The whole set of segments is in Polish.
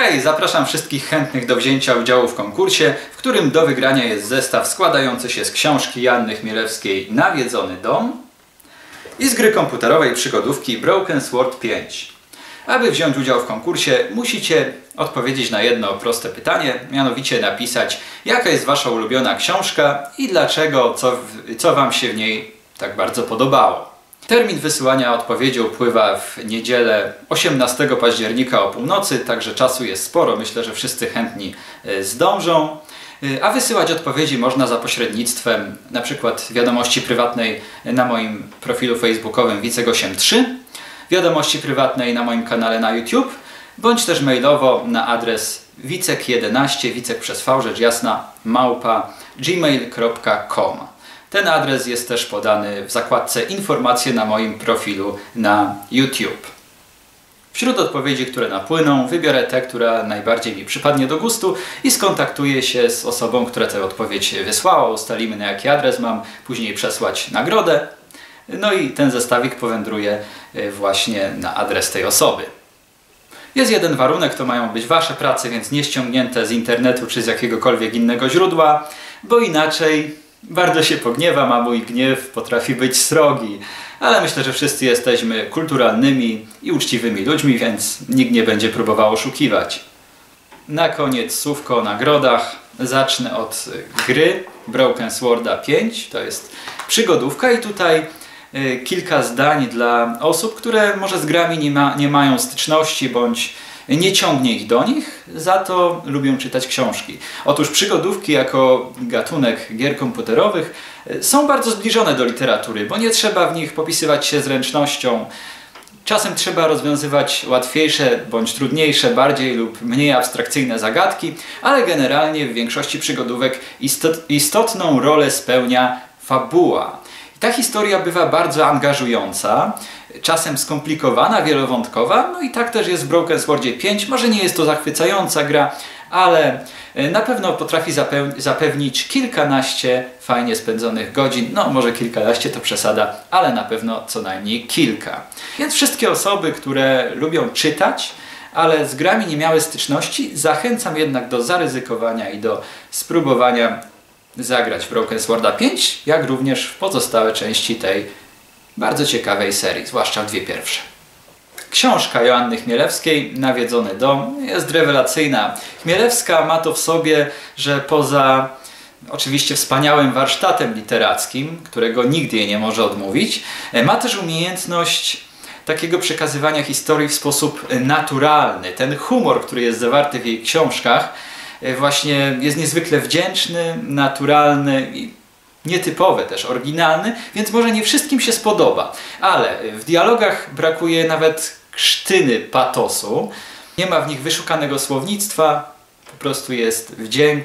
Hej, zapraszam wszystkich chętnych do wzięcia udziału w konkursie, w którym do wygrania jest zestaw składający się z książki Janny Chmielewskiej Nawiedzony dom i z gry komputerowej przygodówki Broken Sword 5. Aby wziąć udział w konkursie, musicie odpowiedzieć na jedno proste pytanie, mianowicie napisać, jaka jest Wasza ulubiona książka i dlaczego, co, co Wam się w niej tak bardzo podobało. Termin wysyłania odpowiedzi upływa w niedzielę 18 października o północy, także czasu jest sporo. Myślę, że wszyscy chętni e, zdążą. E, a wysyłać odpowiedzi można za pośrednictwem przykład wiadomości prywatnej na moim profilu facebookowym Wicek83, wiadomości prywatnej na moim kanale na YouTube, bądź też mailowo na adres wicek11, wicek przez v, rzecz jasna, małpa gmail.com. Ten adres jest też podany w zakładce informacje na moim profilu na YouTube. Wśród odpowiedzi, które napłyną, wybiorę te, która najbardziej mi przypadnie do gustu i skontaktuję się z osobą, która tę odpowiedź wysłała. Ustalimy na jaki adres mam później przesłać nagrodę. No i ten zestawik powędruje e, właśnie na adres tej osoby. Jest jeden warunek, to mają być Wasze prace, więc nie ściągnięte z internetu czy z jakiegokolwiek innego źródła, bo inaczej bardzo się pogniewam, a mój gniew potrafi być srogi. Ale myślę, że wszyscy jesteśmy kulturalnymi i uczciwymi ludźmi, więc nikt nie będzie próbował oszukiwać. Na koniec słówko o nagrodach. Zacznę od gry Broken Sworda 5. To jest przygodówka i tutaj y, kilka zdań dla osób, które może z grami nie, ma, nie mają styczności bądź nie ciągnie ich do nich, za to lubią czytać książki. Otóż przygodówki jako gatunek gier komputerowych e, są bardzo zbliżone do literatury, bo nie trzeba w nich popisywać się zręcznością. Czasem trzeba rozwiązywać łatwiejsze bądź trudniejsze, bardziej lub mniej abstrakcyjne zagadki, ale generalnie w większości przygodówek istot istotną rolę spełnia fabuła. I ta historia bywa bardzo angażująca, czasem skomplikowana, wielowątkowa, no i tak też jest w Broken Swordzie 5. Może nie jest to zachwycająca gra, ale e, na pewno potrafi zapewnić kilkanaście fajnie spędzonych godzin. No, może kilkanaście to przesada, ale na pewno co najmniej kilka. Więc wszystkie osoby, które lubią czytać, ale z grami nie miały styczności, zachęcam jednak do zaryzykowania i do spróbowania zagrać w Broken Sworda 5, jak również w pozostałe części tej bardzo ciekawej serii, zwłaszcza dwie pierwsze. Książka Joanny Chmielewskiej, Nawiedzony dom, jest rewelacyjna. Chmielewska ma to w sobie, że poza oczywiście wspaniałym warsztatem literackim, którego nigdy jej nie może odmówić, ma też umiejętność takiego przekazywania historii w sposób naturalny. Ten humor, który jest zawarty w jej książkach, właśnie jest niezwykle wdzięczny, naturalny i nietypowy też, oryginalny, więc może nie wszystkim się spodoba. Ale w dialogach brakuje nawet krztyny patosu, nie ma w nich wyszukanego słownictwa, po prostu jest wdzięk,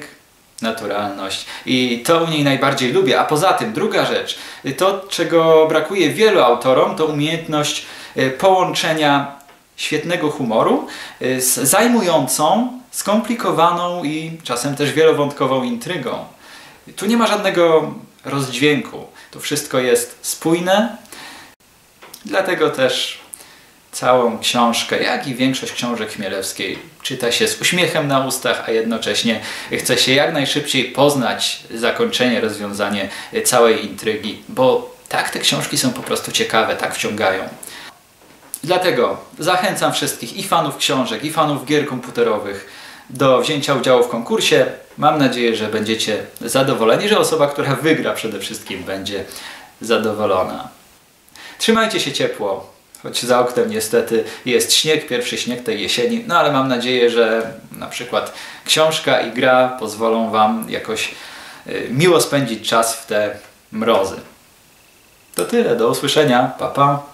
naturalność i to u niej najbardziej lubię. A poza tym, druga rzecz, to czego brakuje wielu autorom, to umiejętność e, połączenia świetnego humoru e, z zajmującą, skomplikowaną i czasem też wielowątkową intrygą. Tu nie ma żadnego rozdźwięku. To wszystko jest spójne, dlatego też całą książkę, jak i większość książek Chmielewskiej czyta się z uśmiechem na ustach, a jednocześnie chce się jak najszybciej poznać zakończenie, rozwiązanie całej intrygi, bo tak te książki są po prostu ciekawe, tak wciągają. Dlatego zachęcam wszystkich i fanów książek, i fanów gier komputerowych, do wzięcia udziału w konkursie. Mam nadzieję, że będziecie zadowoleni, że osoba, która wygra przede wszystkim będzie zadowolona. Trzymajcie się ciepło, choć za oknem niestety jest śnieg, pierwszy śnieg tej jesieni, no ale mam nadzieję, że na przykład książka i gra pozwolą Wam jakoś y, miło spędzić czas w te mrozy. To tyle, do usłyszenia, pa pa!